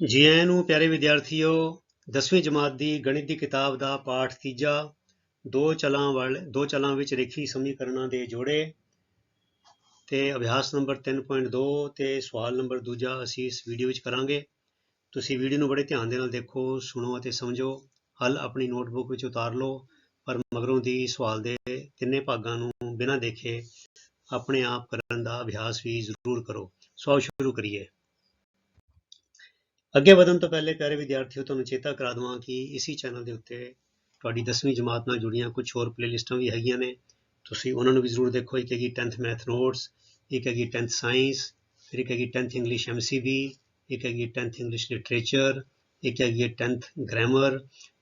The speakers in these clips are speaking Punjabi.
ਜੀ ਆਇਆਂ ਨੂੰ ਪਿਆਰੇ ਵਿਦਿਆਰਥੀਓ 10ਵੀਂ ਜਮਾਤ ਦੀ ਗਣਿਤ ਦੀ ਕਿਤਾਬ ਦਾ ਪਾਠ ਤੀਜਾ, ਦੋ ਚਲਾਂ ਵਾਲੇ, ਦੋ ਚਲਾਂ ਵਿੱਚ ਰੇਖੀ ਸਮੀਕਰਨਾਂ ਦੇ ਜੋੜੇ ਤੇ ਅਭਿਆਸ ਨੰਬਰ 3.2 ਤੇ ਸਵਾਲ ਨੰਬਰ ਦੂਜਾ ਅਸੀਂ ਇਸ ਵੀਡੀਓ ਵਿੱਚ ਕਰਾਂਗੇ। ਤੁਸੀਂ ਵੀਡੀਓ ਨੂੰ ਬੜੇ ਧਿਆਨ ਦੇ ਨਾਲ ਦੇਖੋ, ਸੁਣੋ ਅਤੇ ਸਮਝੋ। ਹੱਲ ਆਪਣੀ ਨੋਟਬੁੱਕ ਵਿੱਚ ਉਤਾਰ ਲਓ, ਪਰ ਮਗਰੋਂ ਦੀ ਸਵਾਲ ਦੇ ਤਿੰਨੇ ਭਾਗਾਂ ਨੂੰ ਬਿਨਾਂ ਦੇਖੇ ਆਪਣੇ ਆਪ ਕਰਨ ਦਾ ਅਭਿਆਸ ਵੀ ਜ਼ਰੂਰ ਕਰੋ। ਸੋ ਸ਼ੁਰੂ ਕਰੀਏ। ਅੱਗੇ ਵਧਣ ਤੋਂ ਪਹਿਲੇ ਪਿਆਰੇ ਵਿਦਿਆਰਥੀਓ, ਤੁਹਾਨੂੰ ਚੇਤਾ ਕਰਾ ਦਵਾਂ ਕਿ ਇਸੀ ਚੈਨਲ ਦੇ ਉੱਤੇ ਤੁਹਾਡੀ 10ਵੀਂ ਜਮਾਤ ਨਾਲ ਜੁੜੀਆਂ ਕੁਝ ਹੋਰ ਪਲੇਲਿਸਟਾਂ ਵੀ ਹੈਗੀਆਂ ਨੇ। ਤੁਸੀਂ ਉਹਨਾਂ ਨੂੰ ਵੀ ਜ਼ਰੂਰ ਦੇਖੋ, ਇੱਕ ਹੈਗੀ 10th ਮੈਥ ਨੋਟਸ ਇੱਕ ਹੈਗੀ 10th ਸਾਇੰਸ ਫਿਰ ਇੱਕ ਹੈਗੀ 10th ਇੰਗਲਿਸ਼ ਐਮਸੀਬੀ ਇੱਕ ਹੈਗੀ 10th ਇੰਗਲਿਸ਼ ਲਿਟਰੇਚਰ ਇੱਕ ਹੈਗੀ 10th ਗ੍ਰਾਮਰ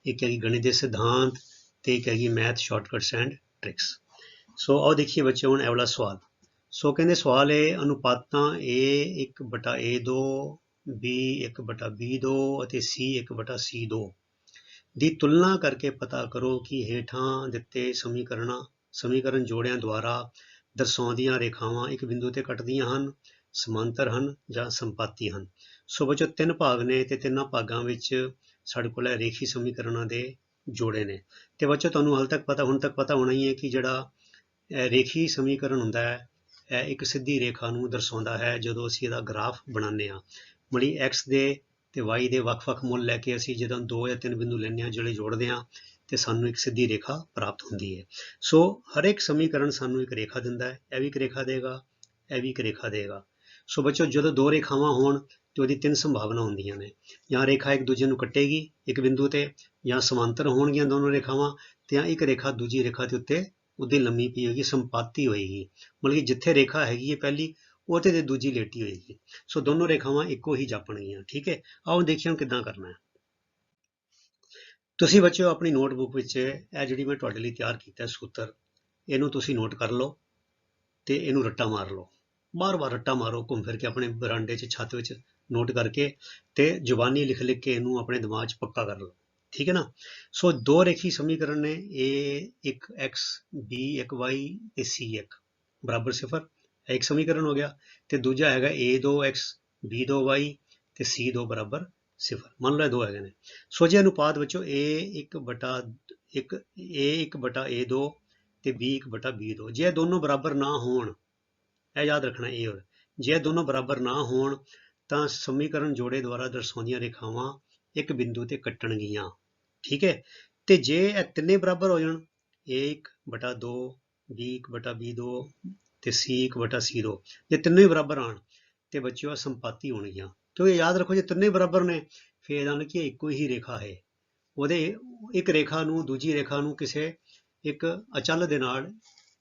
ਇੱਕ ਹੈਗੀ ਗਣਿਤ ਦੇ ਸਿਧਾਂਤ ਤੇ ਇੱਕ ਹੈਗੀ math shortcuts and tricks so ਆਓ ਦੇਖੀਏ ਬੱਚੇ ਹੁਣ ਇਹ ਵਾਲਾ ਸਵਾਲ। ਸੋ ਕਹਿੰਦੇ ਸਵਾਲ ਹੈ ਅਨੁਪਾਤਾਂ a1 ਬਟਾ a2 b 1 ਬਟਾ b2 ਅਤੇ c 1 ਬਟਾ c2 ਦੀ ਤੁਲਨਾ ਕਰਕੇ ਪਤਾ ਕਰੋ ਕਿ ਹੇਠਾਂ ਦਿੱਤੇ ਸਮੀਕਰਨਾਂ ਸਮੀਕਰਨ ਜੋੜਿਆਂ ਦੁਆਰਾ ਦਰਸਾਉਂਦੀਆਂ ਰੇਖਾਵਾਂ ਇੱਕ ਬਿੰਦੂ ਤੇ ਕੱਟਦੀਆਂ ਹਨ, ਸਮਾਂਤਰ ਹਨ ਜਾਂ ਸੰਪਾਤੀ ਹਨ। ਸੋ ਬੱਚੋ, ਤਿੰਨ ਭਾਗ ਨੇ ਤੇ ਤਿੰਨਾਂ ਭਾਗਾਂ ਵਿੱਚ ਸਾਡੇ ਕੋਲ ਹੈ ਰੇਖੀ ਸਮੀਕਰਨਾਂ ਦੇ ਜੋੜੇ ਨੇ। ਤੇ ਬੱਚੋ, ਤੁਹਾਨੂੰ ਹਾਲ ਤੱਕ ਪਤਾ, ਹੁਣ ਤੱਕ ਪਤਾ ਹੋਣਾ ਹੀ ਹੈ ਕਿ ਜਿਹੜਾ ਇਹ ਰੇਖੀ ਸਮੀਕਰਨ ਹੁੰਦਾ ਹੈ, ਇਹ ਇੱਕ ਸਿੱਧੀ ਰੇਖਾ ਨੂੰ ਦਰਸਾਉਂਦਾ ਹੈ ਜਦੋਂ ਅਸੀਂ ਇਹਦਾ ਗ੍ਰਾਫ ਬਣਾਉਂਦੇ ਹਾਂ। ਮੜੀ x ਦੇ ਤੇ y ਦੇ ਵੱਖ-ਵੱਖ ਮੁੱਲ ਲੈ ਕੇ ਅਸੀਂ ਜਦੋਂ ਦੋ ਜਾਂ ਤਿੰਨ ਬਿੰਦੂ ਲੈਂਦੇ ਹਾਂ ਜਿਹੜੇ ਜੋੜਦੇ ਹਾਂ, ਤੇ ਸਾਨੂੰ ਇੱਕ ਸਿੱਧੀ ਰੇਖਾ ਪ੍ਰਾਪਤ ਹੁੰਦੀ ਹੈ। ਸੋ ਹਰ ਇੱਕ ਸਮੀਕਰਨ ਸਾਨੂੰ ਇੱਕ ਰੇਖਾ ਦਿੰਦਾ ਹੈ। ਇਹ ਵੀ ਇੱਕ ਰੇਖਾ ਦੇਗਾ, ਇਹ ਵੀ ਇੱਕ ਰੇਖਾ ਦੇਗਾ। ਸੋ ਬੱਚੋ, ਜਦੋਂ ਦੋ ਰੇਖਾਵਾਂ ਹੋਣ, ਤੇ ਉਹਦੀ ਤਿੰਨ ਸੰਭਾਵਨਾ ਹੁੰਦੀਆਂ ਨੇ। ਜਾਂ ਰੇਖਾ ਇੱਕ ਦੂਜੇ ਨੂੰ ਕੱਟੇਗੀ ਇੱਕ ਬਿੰਦੂ ਤੇ, ਜਾਂ ਸਮਾਂਤਰ ਹੋਣਗੀਆਂ ਦੋਨੋਂ ਰੇਖਾਵਾਂ, ਤੇ ਜਾਂ ਇੱਕ ਰੇਖਾ ਦੂਜੀ ਰੇਖਾ ਦੇ ਉੱਤੇ, ਉਹਦੀ ਲੰਮੀ ਪਈ ਹੋਏਗੀ, ਸੰਪਾਤੀ ਹੋਏਗੀ। ਮਤਲਬ ਕਿ ਜਿੱਥੇ ਰੇਖਾ ਹੈਗੀ ਹੈ ਪਹਿਲੀ ਉਹ ਤੇ ਦੂਜੀ ਲੇਟੀ ਹੋਏਗੀ ਸੋ। ਦੋਨੋਂ ਰੇਖਾਵਾਂ ਇੱਕੋ ਹੀ ਜਾਪਣਗੀਆਂ ਠੀਕ ਹੈ? ਆਓ ਦੇਖੀਏ ਹੁਣ ਕਿੱਦਾਂ ਕਰਨਾ ਹੈ। ਤੁਸੀਂ ਬੱਚਿਓ ਆਪਣੀ ਨੋਟਬੁੱਕ ਵਿੱਚ ਇਹ ਜਿਹੜੀ ਮੈਂ ਤੁਹਾਡੇ ਲਈ ਤਿਆਰ ਕੀਤਾ ਸੂਤਰ, ਇਹਨੂੰ ਤੁਸੀਂ ਨੋਟ ਕਰ ਲਓ ਤੇ ਇਹਨੂੰ ਰੱਟਾ ਮਾਰ ਲਓ। ਬਾਰ-ਬਾਰ ਰੱਟਾ ਮਾਰੋ, ਘੁੰਮ ਫਿਰ ਕੇ ਆਪਣੇ ਬਰਾਂਡੇ 'ਚ, ਛੱਤ ਵਿੱਚ ਨੋਟ ਕਰਕੇ ਤੇ ਜ਼ੁਬਾਨੀ ਲਿਖ ਲਿਖ ਕੇ ਇਹਨੂੰ ਆਪਣੇ ਦਿਮਾਗ 'ਚ ਪੱਕਾ ਕਰ ਲਓ, ਠੀਕ ਹੈ ਨਾ? ਸੋ ਦੋ ਰੇਖੀ ਸਮੀਕਰਨ ਨੇ, a ਇੱਕ x, b ਇੱਕ y ਤੇ c ਇੱਕ, ਬਰਾਬਰ ਸਿਫਰ। ਇੱਕ ਸਮੀਕਰਨ ਹੋ ਗਿਆ ਤੇ ਦੂਜਾ ਹੈਗਾ a2x b2y ਤੇ c2 ਬਰਾਬਰ ਸਿਫਰ ਮੰਨ ਲਓ ਦੋ ਹੈਗੇ ਨੇ ਸੋ ਜੇ ਅਨੁਪਾਤ ਵਿੱਚੋਂ a1 ਬਟਾ 1 a1 ਬਟਾ a2 ਤੇ b1 ਬਟਾ b2 ਜੇ ਦੋਨੋਂ ਬਰਾਬਰ ਨਾ ਹੋਣ ਇਹ ਯਾਦ ਰੱਖਣਾ ਇਹ ਹੋਰ ਜੇ ਇਹ ਦੋਨੋਂ ਬਰਾਬਰ ਨਾ ਹੋਣ ਤਾਂ ਸਮੀਕਰਨ ਜੋੜੇ ਦੁਆਰਾ ਦਰਸਾਉਂਦੀਆਂ ਰੇਖਾਵਾਂ ਇੱਕ ਬਿੰਦੂ ਤੇ ਕੱਟਣਗੀਆਂ ਠੀਕ ਹੈ ਤੇ ਜੇ ਇਹ ਤਿੰਨੇ ਬਰਾਬਰ ਹੋ ਜਾਣ a1 ਬਟਾ 2 b1 ਬਟਾ b2 ਤੇ c1 ਬਟਾ c2 ਜੇ ਤਿੰਨੋਂ ਹੀ ਬਰਾਬਰ ਆਣ, ਤੇ ਬੱਚਿਓ ਇਹ ਸੰਪਾਤੀ ਹੋਣਗੀਆਂ। ਕਿਉਂਕਿ ਯਾਦ ਰੱਖੋ, ਜੇ ਤਿੰਨੇ ਬਰਾਬਰ ਨੇ, ਫਿਰ ਇਹਨਾਂ ਮਤਲਬ ਕਿ ਇੱਕੋ ਹੀ ਰੇਖਾ ਹੈ। ਉਹਦੇ ਇੱਕ ਰੇਖਾ ਨੂੰ, ਦੂਜੀ ਰੇਖਾ ਨੂੰ ਕਿਸੇ ਇੱਕ ਅਚਲ ਦੇ ਨਾਲ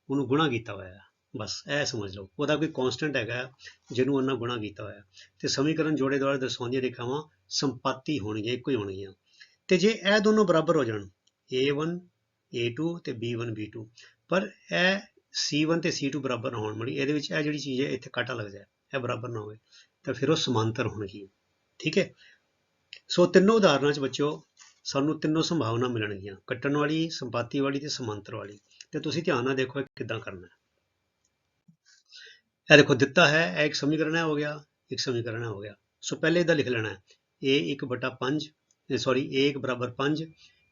ਉਹਨੂੰ ਗੁਣਾ ਕੀਤਾ ਹੋਇਆ। ਹੈ ਬਸ, ਇਹ ਸਮਝ ਲਓ। ਉਹਦਾ ਕੋਈ ਕਨਸਟੈਂਟ ਹੈਗਾ, ਜਿਹਨੂੰ ਉਹਨਾਂ ਗੁਣਾ ਕੀਤਾ ਹੋਇਆ। ਤੇ ਸਮੀਕਰਨ ਜੋੜੇ ਦੁਆਰਾ ਦਰਸਾਉਂਦੀਆਂ ਰੇਖਾਵਾਂ ਸੰਪਾਤੀ ਹੋਣਗੀਆਂ, ਇੱਕੋ ਹੀ ਹੋਣਗੀਆਂ। ਤੇ ਜੇ ਇਹ ਦੋਨੋਂ ਬਰਾਬਰ ਹੋ ਜਾਣ a1 a2 ਤੇ b1 b2 ਪਰ ਇਹ c1 ਤੇ c2 ਬਰਾਬਰ ਨਾ ਹੋਣ ਮੜੀ, ਇਹਦੇ ਵਿੱਚ ਇਹ ਜਿਹੜੀ ਚੀਜ਼ ਹੈ, ਇੱਥੇ ਕਾਟਾ ਲੱਗ ਜਾਏ, ਇਹ ਬਰਾਬਰ ਨਾ ਹੋਵੇ, ਤਾਂ ਫਿਰ ਉਹ ਸਮਾਂਤਰ ਹੋਣਗੀਆਂ, ਠੀਕ ਹੈ? ਸੋ ਤਿੰਨੋਂ ਉਦਾਹਰਨਾਂ 'ਚ ਬੱਚਿਓ, ਸਾਨੂੰ ਤਿੰਨੋਂ ਸੰਭਾਵਨਾ ਮਿਲਣਗੀਆਂ, ਕੱਟਣ ਵਾਲੀ, ਸੰਪਾਤੀ ਵਾਲੀ ਤੇ ਸਮਾਂਤਰ ਵਾਲੀ, ਤੇ ਤੁਸੀਂ ਧਿਆਨ ਨਾਲ ਦੇਖੋ ਕਿੱਦਾਂ ਕਰਨਾ ਹੈ। ਇਹ ਦੇਖੋ, ਦਿੱਤਾ ਹੈ, ਇਹ ਇੱਕ ਸਮੀਕਰਨ ਹੈ ਹੋ ਗਿਆ, ਇੱਕ ਸਮੀਕਰਨ ਹੋ ਗਿਆ, ਸੋ ਪਹਿਲੇ ਇਹਦਾ ਲਿਖ ਲੈਣਾ ਹੈ a1 ਬਟਾ 5 ਸੌਰੀ a1 ਬਰਾਬਰ 5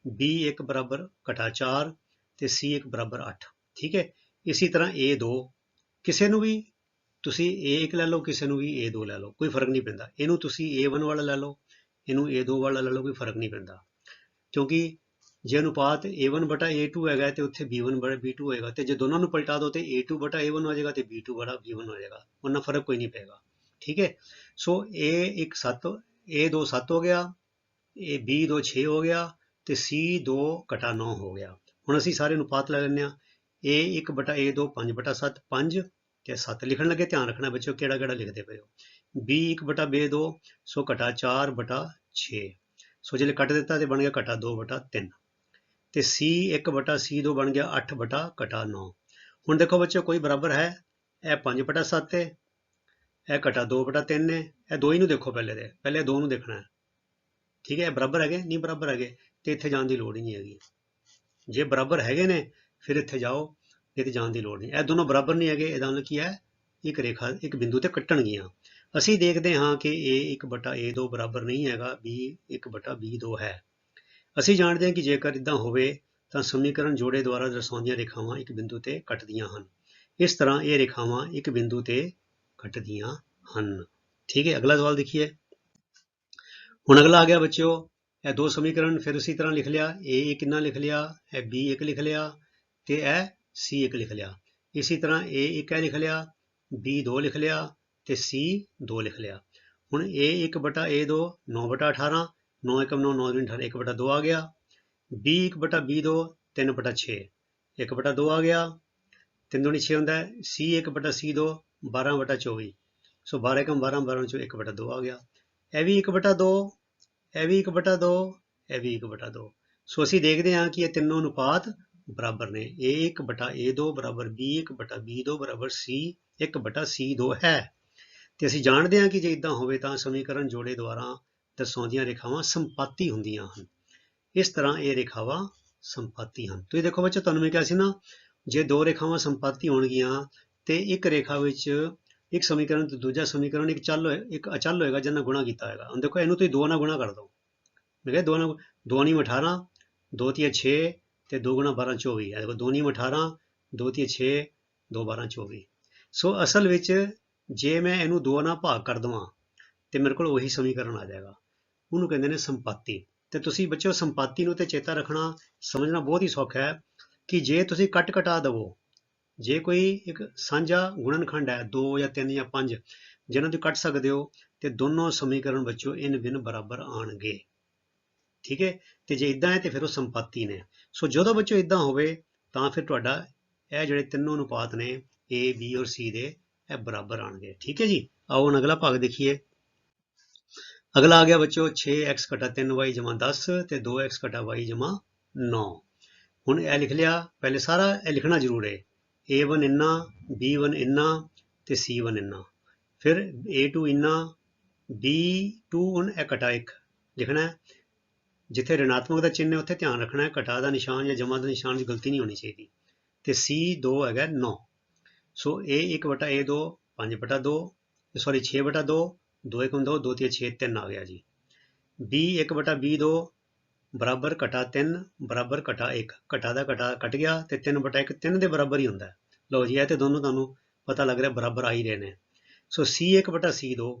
b1 ਬਰਾਬਰ ਘਟਾ 4 ਤੇ c1 ਬਰਾਬਰ 8 ਠੀਕ ਹੈ? ਇਸੇ ਤਰ੍ਹਾਂ a2 ਕਿਸੇ ਨੂੰ ਵੀ ਤੁਸੀਂ a1 ਲੈ ਲਓ, ਕਿਸੇ ਨੂੰ ਵੀ a2 ਲੈ ਲਓ, ਕੋਈ ਫ਼ਰਕ ਨਹੀਂ ਪੈਂਦਾ। ਇਹਨੂੰ ਤੁਸੀਂ a1 ਵਾਲਾ ਲੈ ਲਓ, ਇਹਨੂੰ a2 ਵਾਲਾ ਲੈ ਲਓ, ਕੋਈ ਫ਼ਰਕ ਨਹੀਂ ਪੈਂਦਾ। ਕਿਉਂਕਿ ਜੇ ਅਨੁਪਾਤ a1 ਬਟਾ a2 ਹੈਗਾ ਤੇ ਉੱਥੇ b1 ਬਟਾ b2 ਹੋਏਗਾ ਤੇ ਜੇ ਦੋਨਾਂ ਨੂੰ ਪਲਟਾ ਦੋ ਤੇ a2 ਬਟਾ a1 ਹੋ ਜਾਏਗਾ ਤੇ b2 ਬਟਾ b1 ਹੋ ਜਾਏਗਾ। ਉਹਨਾਂ ਫ਼ਰਕ ਕੋਈ ਨਹੀਂ ਪਏਗਾ। ਠੀਕ ਹੈ? ਸੋ a1 7 a2 7 ਹੋ ਗਿਆ ਇਹ b2 6 ਹੋ ਗਿਆ ਤੇ c2 ਘਟਾ 9 ਹੋ ਗਿਆ। ਹੁਣ ਅਸੀਂ ਸਾਰੇ ਅਨੁਪਾਤ ਲੈ ਲੈਂਦੇ ਆ a1 ਬਟਾ a2 5 ਬਟਾ 7 5 ਤੇ 7 ਲਿਖਣ ਲੱਗੇ, ਧਿਆਨ ਰੱਖਣਾ ਬੱਚਿਓ ਕਿਹੜਾ ਕਿਹੜਾ ਲਿਖਦੇ ਪਏ ਹੋ। B1 ਬਟਾ b2 ਸੋ ਘਟਾ 4 ਬਟਾ 6 ਸੋ ਜੇ ਕੱਟ ਦਿੱਤਾ ਤੇ ਬਣ ਗਿਆ ਘਟਾ 2 ਬਟਾ 3 ਤੇ c1 ਬਟਾ c2 ਬਣ ਗਿਆ 8 ਬਟਾ ਘਟਾ 9 ਹੁਣ ਦੇਖੋ ਬੱਚਿਓ ਕੋਈ ਬਰਾਬਰ ਹੈ? ਇਹ 5 ਬਟਾ 7 ਹੈ ਇਹ ਘਟਾ 2 ਬਟਾ 3 ਹੈ ਇਹ ਦੋ ਹੀ ਨੂੰ ਦੇਖੋ ਪਹਿਲੇ ਦੇ, ਪਹਿਲੇ ਦੋ ਨੂੰ ਦੇਖਣਾ ਹੈ। ਠੀਕ ਹੈ, ਇਹ ਬਰਾਬਰ ਹੈਗੇ, ਨਹੀਂ ਬਰਾਬਰ ਹੈਗੇ, ਤੇ ਇੱਥੇ ਜਾਣ ਦੀ ਲੋੜ ਹੀ ਨਹੀਂ ਹੈਗੀ। ਜੇ ਬਰਾਬਰ ਹੈਗੇ ਨੇ ਫਿਰ ਇੱਥੇ ਜਾਓ ਇਹ ਤੇ ਜਾਣ ਦੀ ਲੋੜ ਨਹੀਂ। ਇਹ ਦੋਨੋਂ ਬਰਾਬਰ ਨਹੀਂ ਹੈਗੇ, ਇਹਦਾ ਮਤਲਬ ਕੀ ਹੈ, ਇੱਕ ਰੇਖਾ, ਇੱਕ ਬਿੰਦੂ ਤੇ ਕੱਟਣਗੀਆਂ ਅਸੀਂ ਦੇਖਦੇ ਹਾਂ ਕਿ a1 ਬਟਾ a2 ਬਰਾਬਰ ਨਹੀਂ ਹੈਗਾ, b 1 ਬਟਾ b2 ਹੈ। ਅਸੀਂ ਜਾਣਦੇ ਹਾਂ ਕਿ ਜੇਕਰ ਇਦਾਂ ਹੋਵੇ, ਤਾਂ ਸਮੀਕਰਨ ਜੋੜੇ ਦੁਆਰਾ ਦਰਸਾਉਂਦੀਆਂ ਰੇਖਾਵਾਂ ਇੱਕ ਬਿੰਦੂ ਤੇ ਕੱਟਦੀਆਂ ਹਨ। ਇਸ ਤਰ੍ਹਾਂ ਇਹ ਰੇਖਾਵਾਂ ਇੱਕ ਬਿੰਦੂ ਤੇ ਕੱਟਦੀਆਂ ਹਨ। ਠੀਕ ਹੈ, ਅਗਲਾ ਸਵਾਲ ਦੇਖੀਏ। ਹੁਣ ਅਗਲਾ ਆ ਗਿਆ ਬੱਚਿਓ, ਇਹ ਦੋ ਸਮੀਕਰਨ ਫਿਰ ਉਸੇ ਤਰ੍ਹਾਂ ਲਿਖ ਲਿਆ, a ਕਿੰਨਾ ਲਿਖ ਲਿਆ, ਇਹ b1 ਲਿਖ ਲਿਆ ਤੇ ਇਹ c1 ਲਿਖ ਲਿਆ। ਇਸੇ ਤਰ੍ਹਾਂ a1 ਹੈ ਲਿਖ ਲਿਆ b2 ਲਿਖ ਲਿਆ ਤੇ c2 ਲਿਖ ਲਿਆ। ਹੁਣ a1 ਬਟਾ a2 9 ਬਟਾ 18 9 ਏਕਮ 9 9 18 1 ਬਟਾ 2 ਆ ਗਿਆ। B1 ਬਟਾ b2 3 ਬਟਾ 6 1 ਬਟਾ 2 ਆ ਗਿਆ। 3 ਦੁਣੀ 6 ਹੁੰਦਾ ਹੈ c1 ਬਟਾ c2 12 ਬਟਾ 24 ਸੋ 12 ਏਕਮ 12 12 ਚੋਂ 1 ਬਟਾ 2 ਆ ਗਿਆ। ਇਹ ਵੀ 1 ਬਟਾ 2 ਇਹ ਵੀ 1 ਬਟਾ 2 ਇਹ ਵੀ 1 ਬਟਾ 2 ਸੋ ਅਸੀਂ ਦੇਖਦੇ ਹਾਂ ਕਿ ਇਹ ਤਿੰਨੋਂ ਅਨੁਪਾਤ ਬਰਾਬਰ ਨੇ a1 ਬਟਾ a2 ਬਰਾਬਰ b1 ਬਟਾ b2 ਬਰਾਬਰ c1 ਬਟਾ c2 ਹੈ। ਤੇ ਅਸੀਂ ਜਾਣਦੇ ਹਾਂ ਕਿ ਜੇ ਇਦਾਂ ਹੋਵੇ ਤਾਂ ਸਮੀਕਰਨ ਜੋੜੇ ਦੁਆਰਾ ਦਰਸਾਉਂਦੀਆਂ ਰੇਖਾਵਾਂ ਸੰਪਾਤੀ ਹੁੰਦੀਆਂ ਹਨ। ਇਸ ਤਰ੍ਹਾਂ ਇਹ ਰੇਖਾਵਾਂ ਸੰਪਾਤੀ ਹਨ। ਤੁਸੀਂ ਦੇਖੋ ਬੱਚੋ, ਤੁਹਾਨੂੰ ਮੈਂ ਕਿਹਾ ਸੀ ਨਾ, ਜੇ ਦੋ ਰੇਖਾਵਾਂ ਸੰਪਾਤੀ ਹੋਣਗੀਆਂ, ਤੇ ਇੱਕ ਰੇਖਾ ਵਿੱਚ ਇੱਕ ਸਮੀਕਰਨ ਤੇ ਦੂਜਾ ਸਮੀਕਰਨ ਇੱਕ ਚੱਲ ਹੋਏ, ਇੱਕ ਅਚਲ ਹੋਏਗਾ ਜਿਹਨਾਂ ਗੁਣਾ ਕੀਤਾ ਹੋਏਗਾ। ਹੁਣ ਦੇਖੋ, ਇਹਨੂੰ ਤੁਸੀਂ ਦੋ ਨਾਲ ਗੁਣਾ ਕਰ ਦਿਓ। ਮੈਂ ਕਿਹਾ ਦੋ ਨਾਲ, ਦੋ ਨੀ 18 ਦੋ ਤੀਏ 6 ਤੇ 2 ਗੁਣਾ 12 24 ਹੈ ਦੇਖੋ, ਦੋ ਨੀ 18 ਦੋ ਤੀ 6 ਦੋ 12 24 ਸੋ ਅਸਲ ਵਿੱਚ ਜੇ ਮੈਂ ਇਹਨੂੰ ਦੋ ਨਾਲ ਭਾਗ ਕਰ ਦਵਾਂ, ਤੇ ਮੇਰੇ ਕੋਲ ਉਹੀ ਸਮੀਕਰਨ ਆ ਜਾਏਗਾ। ਉਹਨੂੰ ਕਹਿੰਦੇ ਨੇ ਸੰਪਾਤੀ। ਤੇ ਤੁਸੀਂ ਬੱਚਿਓ, ਸੰਪਾਤੀ ਨੂੰ ਤੇ ਚੇਤਾ ਰੱਖਣਾ ਸਮਝਣਾ ਬਹੁਤ ਹੀ ਸੌਖਾ ਹੈ ਕਿ ਜੇ ਤੁਸੀਂ ਕੱਟ ਕਟਾ ਦਵੋ, ਜੇ ਕੋਈ ਇੱਕ ਸਾਂਝਾ ਗੁਣਨਖੰਡ ਹੈ 2 ਜਾਂ 3 ਜਾਂ 5 ਜਿਹਨਾਂ ਤੋਂ ਕੱਟ ਸਕਦੇ ਹੋ, ਤੇ ਦੋਨੋਂ ਸਮੀਕਰਨ ਬੱਚਿਓ, ਇਨ ਬਿਨ ਬਰਾਬਰ ਆਣਗੇ ਠੀਕ ਹੈ? ਤੇ ਜੇ ਇਦਾਂ ਹੈ ਤੇ ਫਿਰ ਉਹ ਸੰਪਤੀ ਨੇ। ਸੋ ਜਦੋਂ ਬੱਚਿਓ ਇਦਾਂ ਹੋਵੇ, ਤਾਂ ਫਿਰ ਤੁਹਾਡਾ ਇਹ ਜਿਹੜੇ ਤਿੰਨੋਂ ਅਨੁਪਾਤ ਨੇ, A, B ਔਰ C ਦੇ, ਇਹ ਬਰਾਬਰ ਆਣਗੇ। ਠੀਕ ਹੈ ਜੀ? ਆਓ ਹੁਣ ਅਗਲਾ ਭਾਗ ਦੇਖੀਏ। ਅਗਲਾ ਆ ਗਿਆ ਬੱਚਿਓ 6x 3y 10 ਤੇ 2x y 9 ਹੁਣ ਇਹ ਲਿਖ ਲਿਆ, ਪਹਿਲੇ ਸਾਰਾ ਇਹ ਲਿਖਣਾ ਜ਼ਰੂਰ ਹੈ a1 ਇੰਨਾ b1 ਇੰਨਾ ਤੇ c1 ਇੰਨਾ। ਫਿਰ a2 ਇੰਨਾ b2 ਹੁਣ ਇਹ ਕਟਾ ਇੱਕ ਲਿਖਣਾ। ਜਿੱਥੇ ਰਿਣਾਤਮਕ ਦਾ ਚਿੰਨ੍ਹ ਹੈ, ਉੱਥੇ ਧਿਆਨ ਰੱਖਣਾ ਹੈ, ਘਟਾ ਦਾ ਨਿਸ਼ਾਨ ਜਾਂ ਜਮਾ ਦਾ ਨਿਸ਼ਾਨ 'ਚ ਗਲਤੀ ਨਹੀਂ ਹੋਣੀ ਚਾਹੀਦੀ। ਤੇ c2 ਹੈਗਾ 9 ਸੋ a1 ਬਟਾ a2 5 ਬਟਾ 2 ਸੌਰੀ 6 ਬਟਾ 2 2 1 2 2 3 6 3 ਆ ਗਿਆ ਜੀ। B1 ਬਟਾ b2 ਬਰਾਬਰ ਘਟਾ 3 ਬਰਾਬਰ ਘਟਾ 1 ਘਟਾ ਦਾ ਘਟਾ ਕੱਟ ਗਿਆ ਤੇ 3 ਬਟਾ 1 3 ਦੇ ਬਰਾਬਰ ਹੀ ਹੁੰਦਾ। ਲਓ ਜੀ, ਇਹ ਤੇ ਦੋਨੋਂ ਤੁਹਾਨੂੰ ਪਤਾ ਲੱਗ ਰਿਹਾ, ਬਰਾਬਰ ਆ ਹੀ ਰਹੇ ਨੇ। ਸੋ c1 ਬਟਾ c2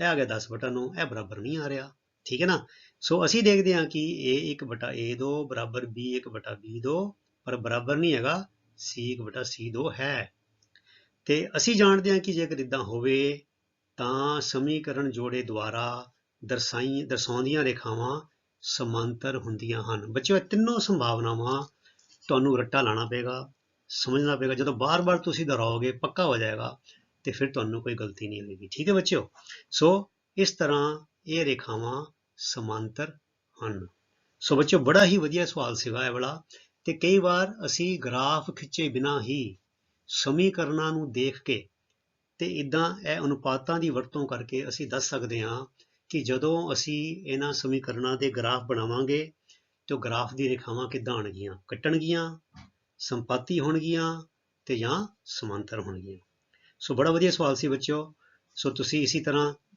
ਇਹ ਆ ਗਿਆ 10 ਬਟਾ 9 ਇਹ ਬਰਾਬਰ ਨਹੀਂ ਆ ਰਿਹਾ। ਠੀਕ ਹੈ ਨਾ? ਸੋ ਅਸੀਂ ਦੇਖਦੇ ਹਾਂ ਕਿ a1 ਬਟਾ a2 ਬਰਾਬਰ b1 ਬਟਾ b2 ਪਰ ਬਰਾਬਰ ਨਹੀਂ ਹੈਗਾ c1 ਬਟਾ c2 ਹੈ। ਤੇ ਅਸੀਂ ਜਾਣਦੇ ਹਾਂ ਕਿ ਜੇਕਰ ਇਦਾਂ ਹੋਵੇ, ਤਾਂ ਸਮੀਕਰਨ ਜੋੜੇ ਦੁਆਰਾ ਦਰਸਾਈ, ਦਰਸਾਉਂਦੀਆਂ ਰੇਖਾਵਾਂ ਸਮਾਂਤਰ ਹੁੰਦੀਆਂ ਹਨ। ਬੱਚਿਓ, ਇਹ ਤਿੰਨੋਂ ਸੰਭਾਵਨਾਵਾਂ ਤੁਹਾਨੂੰ ਰੱਟਾ ਲਾਣਾ ਪਏਗਾ, ਸਮਝਣਾ ਪਏਗਾ। ਜਦੋਂ ਬਾਰ-ਬਾਰ ਤੁਸੀਂ ਦੁਹਰਾਓਗੇ, ਪੱਕਾ ਹੋ ਜਾਏਗਾ, ਤੇ ਫਿਰ ਤੁਹਾਨੂੰ ਕੋਈ ਗਲਤੀ ਨਹੀਂ ਹੋਏਗੀ। ਠੀਕ ਹੈ ਬੱਚਿਓ? ਸੋ ਇਸ ਤਰ੍ਹਾਂ ਇਹ ਰੇਖਾਵਾਂ ਸਮਾਂਤਰ ਹਨ। ਸੋ ਬੱਚਿਓ, ਬੜਾ ਹੀ ਵਧੀਆ ਸਵਾਲ ਸੀਗਾ ਇਹ ਵਾਲਾ ਤੇ ਕਈ ਵਾਰ ਅਸੀਂ ਗ੍ਰਾਫ ਖਿੱਚੇ ਬਿਨਾਂ ਹੀ ਸਮੀਕਰਨਾਂ ਨੂੰ ਦੇਖ ਕੇ ਤੇ ਇਦਾਂ ਇਹ ਅਨੁਪਾਤਾਂ ਦੀ ਵਰਤੋਂ ਕਰਕੇ ਅਸੀਂ ਦੱਸ ਸਕਦੇ ਹਾਂ ਕਿ ਜਦੋਂ ਅਸੀਂ ਇਹਨਾਂ ਸਮੀਕਰਨਾਂ ਦੇ ਗ੍ਰਾਫ ਬਣਾਵਾਂਗੇ ਤੇ ਉਹ ਗ੍ਰਾਫ ਦੀ ਰੇਖਾਵਾਂ ਕਿੱਦਾਂ ਆਣਗੀਆਂ ਕੱਟਣਗੀਆਂ, ਸੰਪਾਤੀ ਹੋਣਗੀਆਂ ਤੇ ਜਾਂ ਸਮਾਂਤਰ ਹੋਣਗੀਆਂ। ਸੋ ਬੜਾ ਵਧੀਆ ਸਵਾਲ ਸੀ ਬੱਚਿਓ। ਸੋ ਤੁਸੀਂ ਇਸੇ ਤਰ੍ਹਾਂ